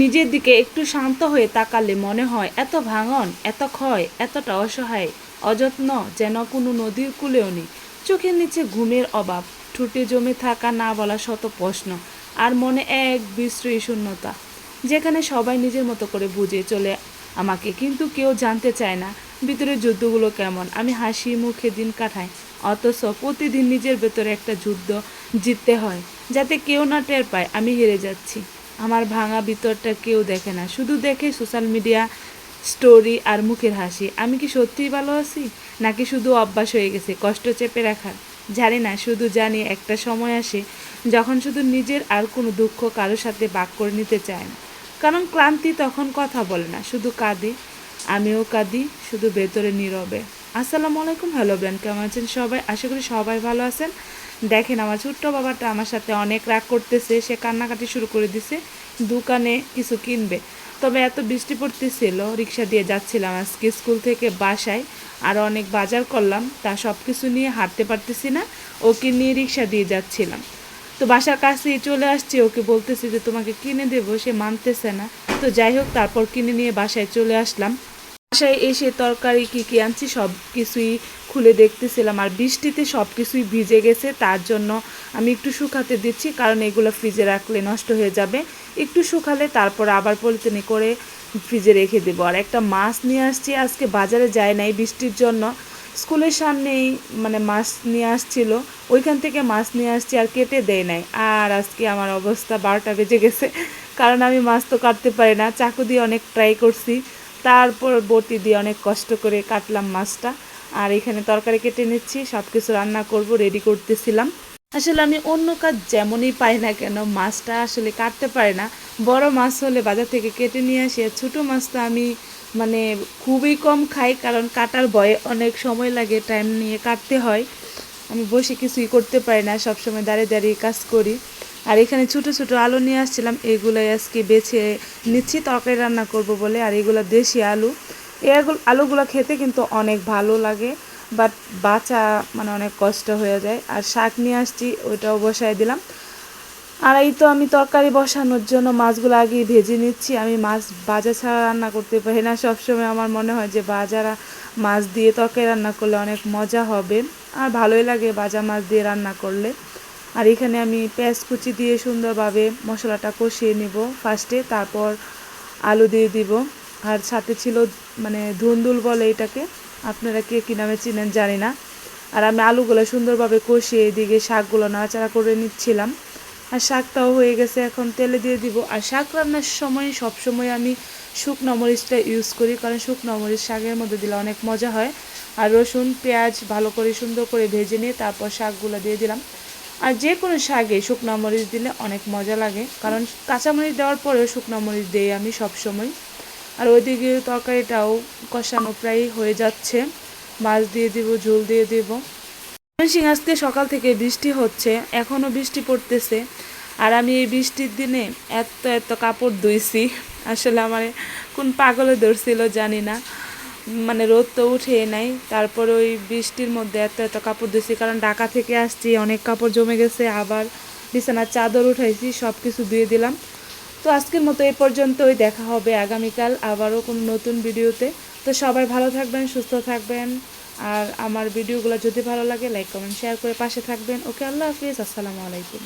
নিজের দিকে একটু শান্ত হয়ে তাকালে মনে হয়, এত ভাঙন, এত ক্ষয়, এতটা অসহায়, অযত্ন যেন কোনো নদীর কূলেও নেই। চোখের নিচে ঘুমের অভাব, ঠোঁটে জমে থাকা না বলা শত প্রশ্ন, আর মনে এক বিশ্রী শূন্যতা, যেখানে সবাই নিজের মতো করে বুঝে চলে আমাকে, কিন্তু কেউ জানতে চায় না ভিতরের যুদ্ধগুলো কেমন? আমি হাসি মুখে দিন কাটাই, অথচ প্রতিদিন নিজের ভেতরে একটা যুদ্ধ জিততে হয়, যাতে কেউ না টের পায়, আমি হেরে যাচ্ছি। আমার ভাঙা ভিতরটা কেউ দেখে না। শুধু দেখে সোশ্যাল মিডিয়া স্টোরি আর মুখের হাসি। আমি কি সত্যিই ভালো আছি? নাকি শুধু অভ্যাস হয়ে গেছে, কষ্ট চেপে রাখার? জানি না, শুধু জানি একটা সময় আসে যখন শুধু নিজের আর কোনো দুঃখ কারোর সাথে বাক করে নিতে চায় না। কারণ ক্লান্তি তখন কথা বলে না, শুধু কাঁদে, আমিও কাঁদি, শুধু ভেতরে নীরবে। আসসালামু আলাইকুম হ্যালো ব্রেন কেমন আছেন সবাই? আশা করি সবাই ভালো আছেন। দেখেন আমার ছোট্ট বাবাটা আমার সাথে অনেক রাগ করতেছে, সে কান্নাকাটি শুরু করে দিছে, দোকানে কিছু কিনবে। তবে এত বৃষ্টি পড়তেছিল, রিক্সা দিয়ে যাচ্ছিলাম আজকে স্কুল থেকে বাসায়, আর অনেক বাজার করলাম, তা সব কিছু নিয়ে হাঁটতে পারতেছি না, ওকে নিয়ে রিক্সা দিয়ে যাচ্ছিলাম। তো বাসার কাছে চলে আসছে, ওকে বলতেছি যে তোমাকে কিনে দেবো, সে মানতেছে না। তো যাই হোক, তারপর কিনে নিয়ে বাসায় চলে আসলাম। বাসায় এসে তরকারি কী কী আনছি সব কিছুই খুলে দেখতেছিলাম আর বৃষ্টিতে সব কিছুই ভিজে গেছে, তার জন্য আমি একটু শুকাতে দিচ্ছি, কারণ এগুলো ফ্রিজে রাখলে নষ্ট হয়ে যাবে। একটু শুকালে তারপর আবার পলিথিনে করে ফ্রিজে রেখে দেবো। আর একটা মাছ নিয়ে আসছি, আজকে বাজারে যায় নাই বৃষ্টির জন্য। স্কুলের সামনেই মানে মাছ নিয়ে আসছিল, ওইখান থেকে মাছ নিয়ে আসছি আর কেটে দেয় নাই। আর আজকে আমার অবস্থা বারোটা বেজে গেছে, কারণ আমি মাছ তো কাটতে পারি না, চাকু দিয়ে অনেক ট্রাই করছি। তারপর বটি দিয়ে অনেক কষ্ট করে কাটলাম মাছটা। আর এখানে তরকারি কেটে নিচ্ছি সব কিছু রান্না করব রেডি করতেছিলাম। আসলে আমি অন্য কাজ যেমনই পাই না কেন, মাছটা আসলে কাটতে পারি না। বড় মাছ হলে বাজার থেকে কেটে নিয়ে আসি, আর ছোটো মাছটা আমি মানে খুবই কম খাই, কারণ কাটার ভয়ে অনেক সময় লাগে টাইম নিয়ে কাটতে হয়। আমি বসে কিছুই করতে পারি না, সবসময় দাঁড়িয়ে দাঁড়িয়ে কাজ করি। আর এখানে ছোটো ছোটো আলু নিয়ে আসছিলাম, এগুলোই আজকে বেছে নিচ্ছি, তরকারি রান্না করব বলে, আর এগুলো দেশি আলু। এই আলু- আলুগুলো খেতে কিন্তু অনেক ভালো লাগে বাট বাঁচা মানে অনেক কষ্ট হয়ে যায়। আর শাক নিয়ে আসছি, ওইটাও বসায় দিলাম। আর এই তো আমি তরকারি বসানোর জন্য মাছগুলো আগে ভেজে নিচ্ছি। আমি মাছ ভাজা ছাড়া রান্না করতে পারি না। সবসময় আমার মনে হয় যে বাজারা মাছ দিয়ে তরকারি রান্না করলে অনেক মজা হবে। আর ভালোই লাগে ভাজা মাছ দিয়ে রান্না করলে। আর এখানে আমি পেঁয়াজ কুচি দিয়ে সুন্দরভাবে মশলাটা কষিয়ে নিব ফার্স্টে, তারপর আলু দিয়ে দিব। আর সাথে ছিল মানে ধুন্দুল বলে এটাকে, আপনারা কে কী নামে চিনেন জানি না। আর আমি আলুগুলো সুন্দরভাবে কষিয়ে এদিকে শাকগুলো নাড়াচাড়া করে নিচ্ছিলাম। আর শাকটাও হয়ে গেছে, এখন তেলে দিয়ে দিব। আর শাক রান্নার সময় সব সময় আমি শুকনো মরিচটা ইউজ করি, কারণ শুকনো মরিচ শাকের মধ্যে দিলে অনেক মজা হয়। আর রসুন, পেঁয়াজ ভালো করে সুন্দর করে ভেজে নিয়ে তারপর শাকগুলো দিয়ে দিলাম। আর যে কোনো শাকে শুকনো মরিচ দিলে অনেক মজা লাগে। কারণ কাঁচামরিচ দেওয়ার পরেও শুকনো মরিচ দিই আমি সব সময় আর ওইদিকে তরকারিটাও কষানো প্রায় হয়ে যাচ্ছে। মাছ দিয়ে দিব, ঝোল দিয়ে দিব। ময়মনসিংহ আজকে সকাল থেকে বৃষ্টি হচ্ছে এখনও বৃষ্টি পড়তেছে। আর আমি এই বৃষ্টির দিনে এত এত কাপড় ধুইছি। আসলে আমার কোন পাগলে ধরছিল জানি না। মানে রোদ তো উঠে নাই। তারপর ওই বৃষ্টির মধ্যে এত এত কাপড় ধুইছি, কারণ ঢাকা থেকে আসছি, অনেক কাপড় জমে গেছে, আবার বিছানার চাদর উঠাইছি সব কিছু ধুয়ে দিলাম। তো আজকের মতো এই পর্যন্তই, দেখা হবে আগামীকাল আবারও কোনো নতুন ভিডিওতে। তো সবাই ভালো থাকবেন, সুস্থ থাকবেন, আর আমার ভিডিওগুলো যদি ভালো লাগে লাইক কমেন্ট শেয়ার করে পাশে থাকবেন। ওকে, আল্লাহ হাফিজ, আসসালামু আলাইকুম।